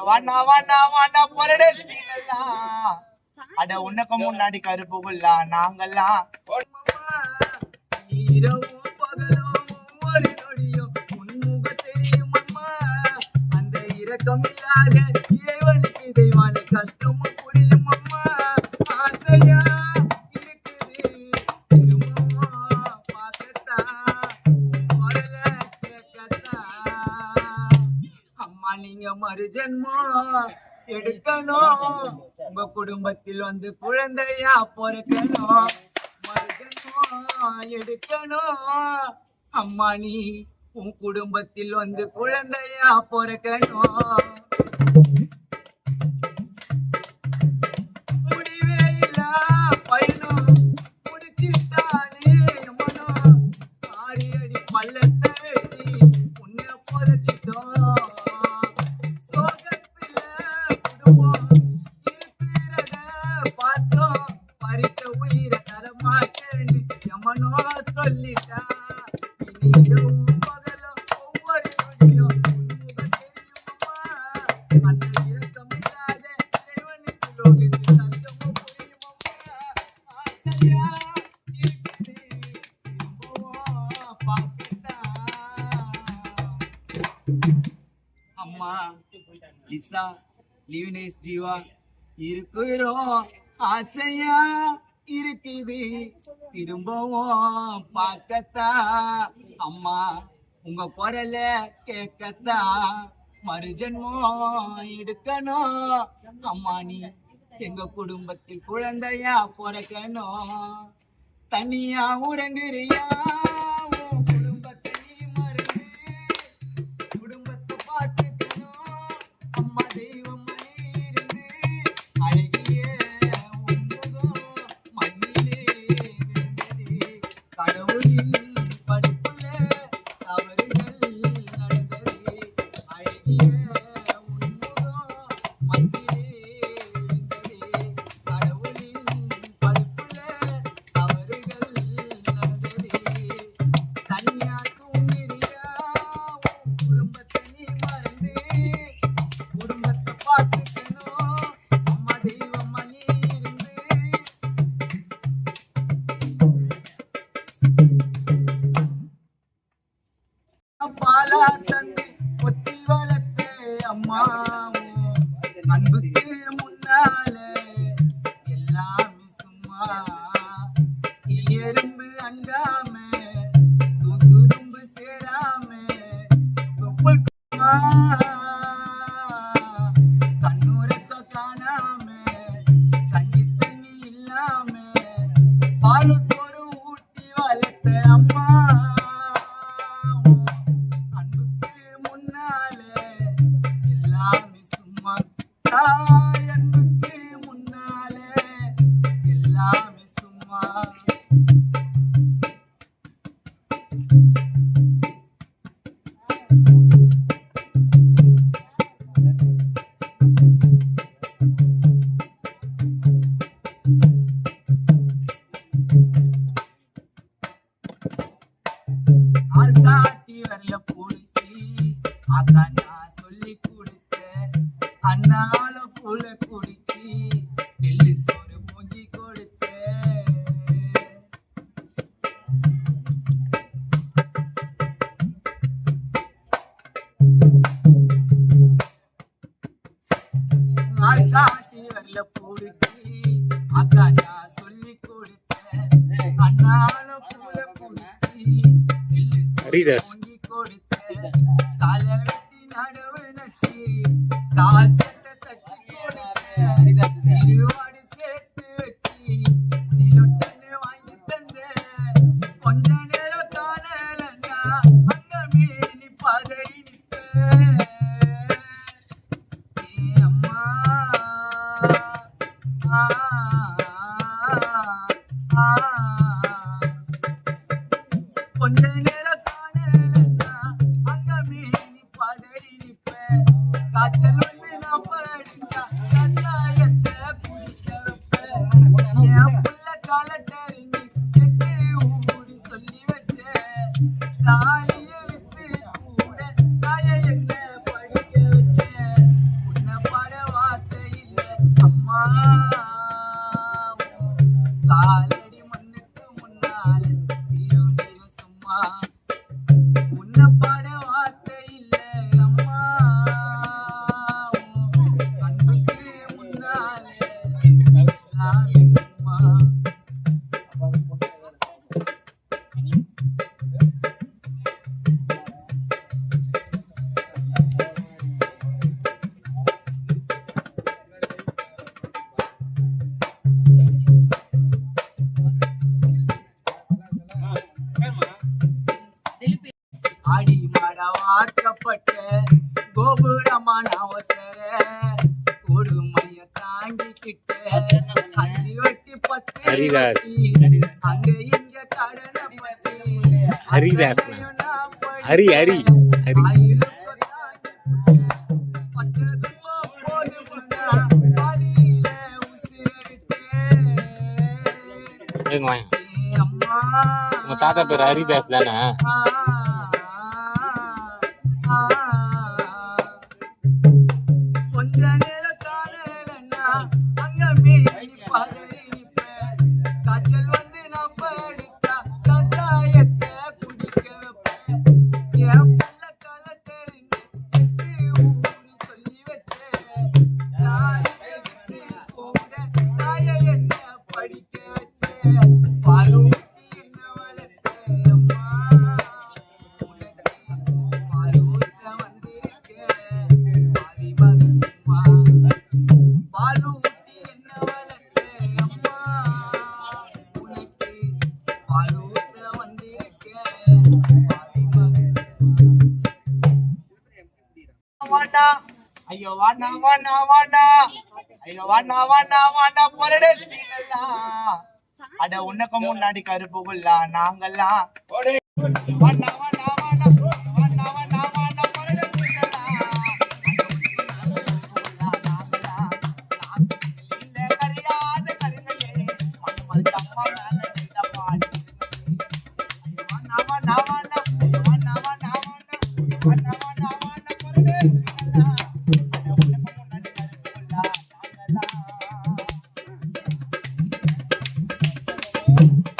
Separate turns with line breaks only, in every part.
வாண்ணா வாண்ணா வாண்ணா அட உனக்கு முன்னாடி கருப்புகுல்லா நாங்கெல்லாம் இரவும் பகலும் ஒவ்வொரு நொடியும் உன்முக தெரியும் அந்த இரக்கம் இல்லாத நீங்க மறு ஜென்மம் எடுக்கணும். உங்க குடும்பத்தில் வந்து குழந்தையா பிறக்கணும். மறு ஜென்மம் எடுக்கணும். அம்மா நீ உன் குடும்பத்தில் வந்து குழந்தையா பிறக்கணும். லிசா லிவினேஷ் ஜீவா இருக்கிறோம் ஆசையா இருக்குது. திரும்பவும் பார்க்கத்தா. அம்மா உங்க குரல கேட்கத்தா மறுஜன்மம் எடுக்கணும். அம்மா நீ எங்க குடும்பத்தில் குழந்தையா பிறக்கணும். தனியா உறங்குறியா? பாலா தந்து ஒத்தி வளர்த்த அம்மாவும் அன்புக்கு ஆள் காட்டி வரல புடிச்சி நான் சொல்லி கொடுத்த அண்ணால புல குடிச்சி
ஹரிதாஸ்.
கொடுத்த கால வெட்டி நடவு நட்டி கால் சட்டை தச்சு கொடுத்த சிறுவாடு சேர்த்து வச்சு சிலுட்டன்னு வாங்கி தந்த கொஞ்ச நேரம் காணலன்னா அங்க மீறி பதறி la
ஹரிதாஸ் ஹரிதாஸ் ஹரி ஹரி ஹரி உங்க தாத்தா பேர் ஹரிதாஸ் தானே
கொஞ்ச
அட உனக்கு முன்னாடி கருப்பு நாங்கெல்லாம் வாண்டா வாண்டா Música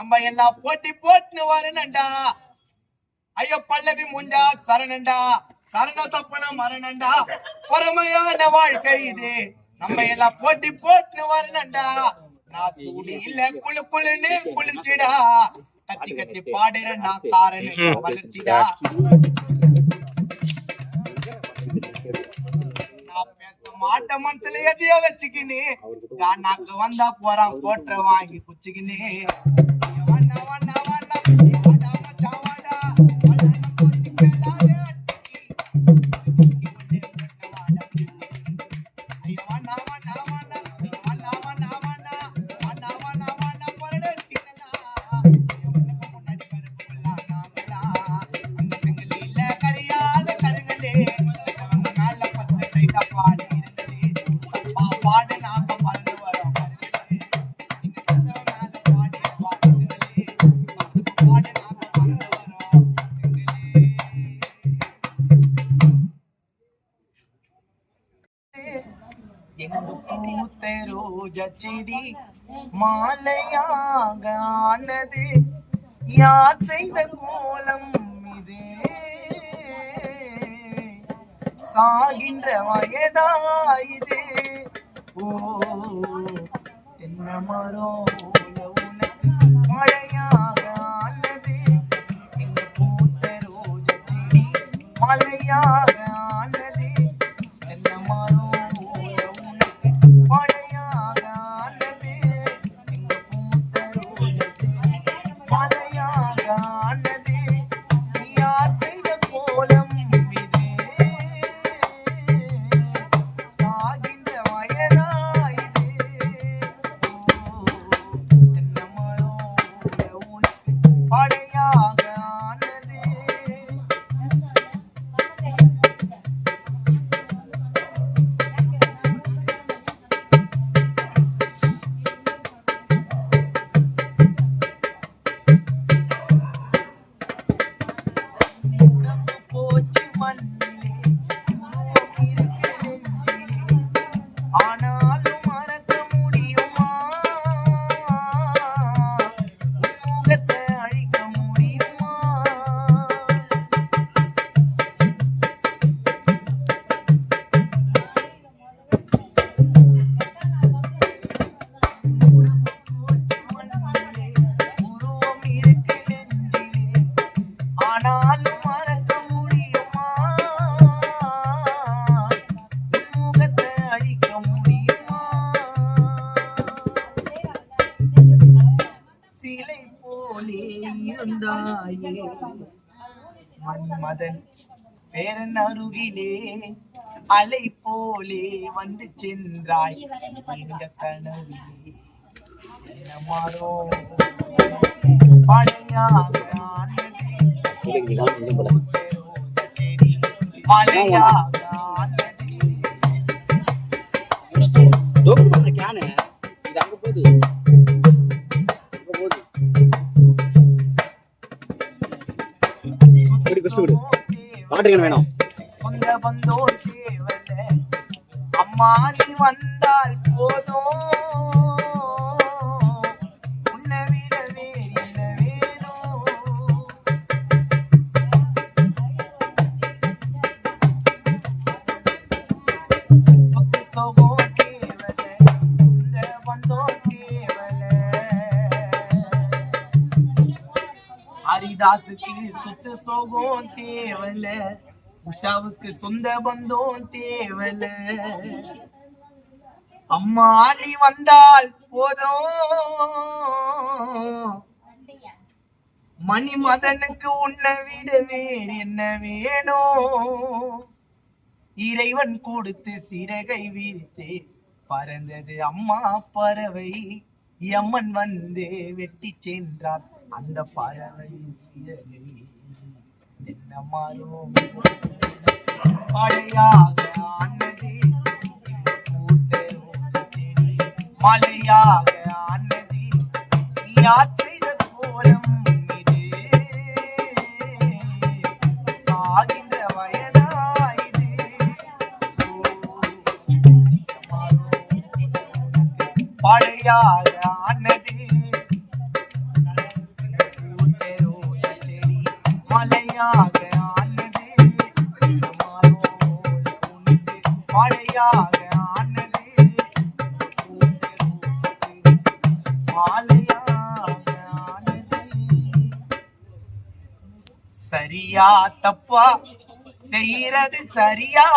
நம்ம எல்லாம் போட்டி போட்டுன்னு வரணும்டா. ஐயோ பல்லவி முஞ்சா சரணண்டா. சரண தப்பன மரணண்டா. பொறுமையான வாழ்க்கை இது. நம்ம எல்லாம் போட்டி போட்டுன்னு வரணும்டா. நான் சூடு இல்ல குழு குழுன்னு குளிர்ச்சிடா. கத்தி கத்தி பாடுற நான் காரனு வளர்ச்சிடா. மாட்ட மனசுல எதையோ வச்சுக்கினு நாக்கு வந்தா போறான் போட்ட வாங்கி குச்சிக்கினு மாலையாக ஆனது. யார் செய்த கோலம் இது? சாகின்ற வயதா இது? ஓ தென்னமரோ மழையாக ஆனது. பூத்த ரோஜ மலையாக அருகிலே அலை போலே வந்து சென்றாய் எங்க கனவிலே என்ன மாறோ பழையாக
கேனு இது அங்க போகுது அங்க போகுது. வாட்டர் கேன் வேணும்.
சொந்த பந்தோ தேவல அம்மா நீ வந்தால் போதும் உன்னை விட வேறின வேணும் சொத்து சோகம் தேவல சொந்த தேவல சுத்து சோகம் தேவல. உஷாவுக்கு சொந்த பந்தம் தேவல. அம்மா நீ வந்தால் போதும். மணிமதனுக்கு உன்னை விட வேறு என்ன வேணும்? இறைவன் கொடுத்து சிறகை வீழ்த்து பறந்தது அம்மா பறவை. அம்மன் வந்து வெட்டி சென்றான். அந்த பறவை சிறகை என்ன மாறும்? மழையாக ஆனது மழையாக ஆனது கோலம் இது. வயதாயுது பழையாக சரியா தப்பா செய்யறது சரியா?